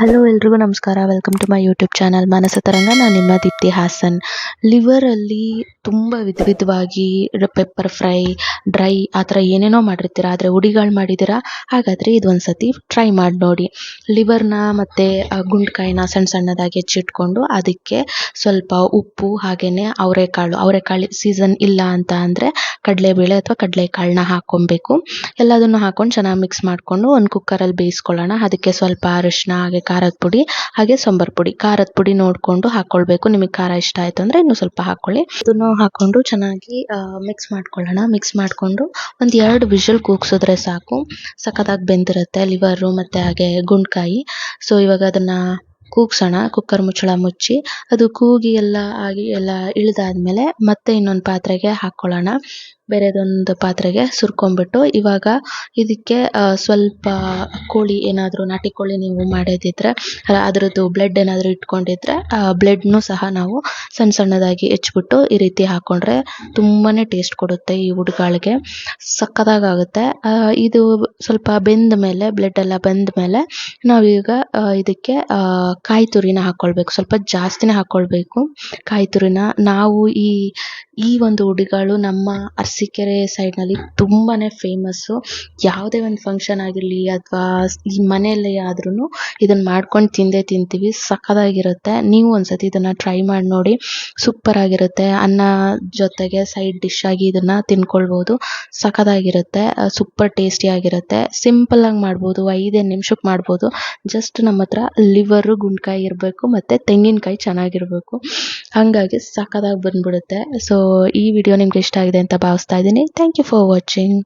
Hello ಎಲ್ರಿಗೂ ನಮಸ್ಕಾರ. Welcome to my YouTube channel Manasa Taranga ನಾನು ನಿಮ್ಮ ದೀಪ್ತಿ ಹಾಸನ್. ಲಿವರಲ್ಲಿ ತುಂಬ ವಿಧ ವಿಧವಾಗಿ ಪೆಪ್ಪರ್ ಫ್ರೈ ಡ್ರೈ ಆ ಥರ ಏನೇನೋ ಮಾಡಿರ್ತೀರ, ಆದರೆ ಉಡಿಗಳು ಮಾಡಿದ್ದೀರಾ, ಹಾಗಾದರೆ ಇದೊಂದು ಸತಿ ಟ್ರೈ ಮಾಡಿ ನೋಡಿ. ಲಿವರ್ನ ಮತ್ತು ಗುಂಡ್ಕಾಯಿನ ಸಣ್ಣ ಸಣ್ಣದಾಗಿ ಹೆಚ್ಚಿಟ್ಕೊಂಡು ಅದಕ್ಕೆ ಸ್ವಲ್ಪ ಉಪ್ಪು ಹಾಗೆಯೇ ಅವರೆಕಾಳು. ಅವರೆಕಾಳು ಸೀಸನ್ ಇಲ್ಲ ಅಂತ ಅಂದರೆ ಕಡಲೆಬೇಳೆ ಅಥವಾ ಕಡಲೆಕಾಳನ್ನ ಹಾಕ್ಕೊಬೇಕು ಎಲ್ಲದನ್ನು ಹಾಕ್ಕೊಂಡು ಚೆನ್ನಾಗಿ ಮಿಕ್ಸ್ ಮಾಡಿಕೊಂಡು ಒಂದು ಕುಕ್ಕರಲ್ಲಿ ಬೇಯಿಸ್ಕೊಳ್ಳೋಣ. ಅದಕ್ಕೆ ಸ್ವಲ್ಪ ಅರಿಶಿನ ಹಾಗೆ ಖಾರದ ಪುಡಿ, ಹಾಗೆ ಸಾಂಬಾರ್ ಪುಡಿ. ಖಾರದ ಪುಡಿ ನೋಡಿಕೊಂಡು ಹಾಕೊಳ್ಬೇಕು. ನಿಮಗೆ ಖಾರ ಇಷ್ಟ ಆಯ್ತು ಅಂದ್ರೆ ಇನ್ನೂ ಸ್ವಲ್ಪ ಹಾಕೊಳ್ಳಿ. ಇದನ್ನು ಹಾಕೊಂಡು ಚೆನ್ನಾಗಿ ಮಿಕ್ಸ್ ಮಾಡ್ಕೊಳ್ಳೋಣ. ಮಿಕ್ಸ್ ಮಾಡಿಕೊಂಡು ಒಂದ್ ಎರಡು ವಿಷಲ್ ಕೂಗ್ಸಿದ್ರೆ ಸಾಕು. ಸಖತ್ತಾಗಿ ಬೆಂದಿರುತ್ತೆ. ಲಿವರು ಮತ್ತೆ ಹಾಗೆ ಗುಂಡ್ಕಾಯಿ. ಸೊ ಇವಾಗ ಅದನ್ನು ಕೂಗ್ಸೋಣ ಕುಕ್ಕರ್ ಮುಚ್ಚಳ ಮುಚ್ಚಿ, ಅದು ಕೂಗಿ ಎಲ್ಲ ಆಗಿ ಎಲ್ಲ ಇಳಿದಾದ್ಮೇಲೆ ಮತ್ತೆ ಇನ್ನೊಂದು ಪಾತ್ರೆಗೆ ಹಾಕ್ಕೊಳ್ಳೋಣ ಬೇರೆದೊಂದು ಪಾತ್ರೆಗೆ ಸುರ್ಕೊಂಡ್ಬಿಟ್ಟು ಇವಾಗ ಇದಕ್ಕೆ ಸ್ವಲ್ಪ ಕೋಳಿ ಏನಾದರೂ, ನಾಟಿ ಕೋಳಿ ನೀವು ಮಾಡೋದಿದ್ರೆ ಅದರದ್ದು ಬ್ಲಡ್ ಏನಾದರೂ ಇಟ್ಕೊಂಡಿದ್ರೆ, ಆ ಬ್ಲಡ್ನು ಸಹ ನಾವು ಸಣ್ಣ ಸಣ್ಣದಾಗಿ ಹೆಚ್ಚಿಬಿಟ್ಟು ಈ ರೀತಿ ಹಾಕ್ಕೊಂಡ್ರೆ ತುಂಬಾ ಟೇಸ್ಟ್ ಕೊಡುತ್ತೆ ಈ ಉಡ್ಗಾಳಿಗೆ ಸಕ್ಕತ್ತಾಗಾಗುತ್ತೆ. ಇದು ಸ್ವಲ್ಪ ಬೆಂದ ಮೇಲೆ ಬ್ಲಡ್ ಎಲ್ಲ ಬೆಂದ ಮೇಲೆ ನಾವೀಗ ಇದಕ್ಕೆ ಕಾಯಿ ತುರಿನ ಹಾಕ್ಕೊಳ್ಬೇಕು ಸ್ವಲ್ಪ ಜಾಸ್ತಿನೇ ಹಾಕ್ಕೊಳ್ಬೇಕು ಕಾಯಿ ತುರಿನ ನಾವು ಈ ಈ ಒಂದು ಉಡಿಗಳು ನಮ್ಮ ಅರಸೀಕೆರೆ ಸೈಡ್ನಲ್ಲಿ ತುಂಬಾನೇ ಫೇಮಸ್ಸು ಯಾವುದೇ ಒಂದು ಫಂಕ್ಷನ್ ಆಗಿರಲಿ ಅಥವಾ ಈ ಮನೆಯಲ್ಲೇ ಆದ್ರೂ ಇದನ್ನು ಮಾಡ್ಕೊಂಡು ತಿಂದೇ ತಿಂತೀವಿ. ಸಖತ್ತಾಗಿರುತ್ತೆ. ನೀವು ಒಂದ್ಸತಿ ಇದನ್ನು ಟ್ರೈ ಮಾಡಿ ನೋಡಿ ಸೂಪರ್ ಆಗಿರುತ್ತೆ. ಅನ್ನ ಜೊತೆಗೆ ಸೈಡ್ ಡಿಶ್ ಆಗಿ ಇದನ್ನು ತಿನ್ಕೊಳ್ಬೋದು. ಸಖತ್ತಾಗಿರುತ್ತೆ. ಸೂಪರ್ ಟೇಸ್ಟಿಯಾಗಿರುತ್ತೆ ಆಗಿ ಮಾಡ್ಬೋದು. ಐದೇ ನಿಮಿಷಕ್ಕೆ ಮಾಡ್ಬೋದು. ಜಸ್ಟ್ ನಮ್ಮ ಹತ್ರ ಲಿವರು ಗುಂಡ್ಕಾಯಿ ಇರಬೇಕು ಮತ್ತು ತೆಂಗಿನಕಾಯಿ ಚೆನ್ನಾಗಿರಬೇಕು. ಹಾಗಾಗಿ ಸಖತ್ತಾಗಿ ಬಂದ್ಬಿಡುತ್ತೆ. ಸೊ ಈ ವಿಡಿಯೋ ನಿಮ್ಗೆ ಇಷ್ಟ ಆಗಿದೆ ಅಂತ ಭಾವಿಸ್ತಾ ಇದ್ದೀನಿ. Thank you for watching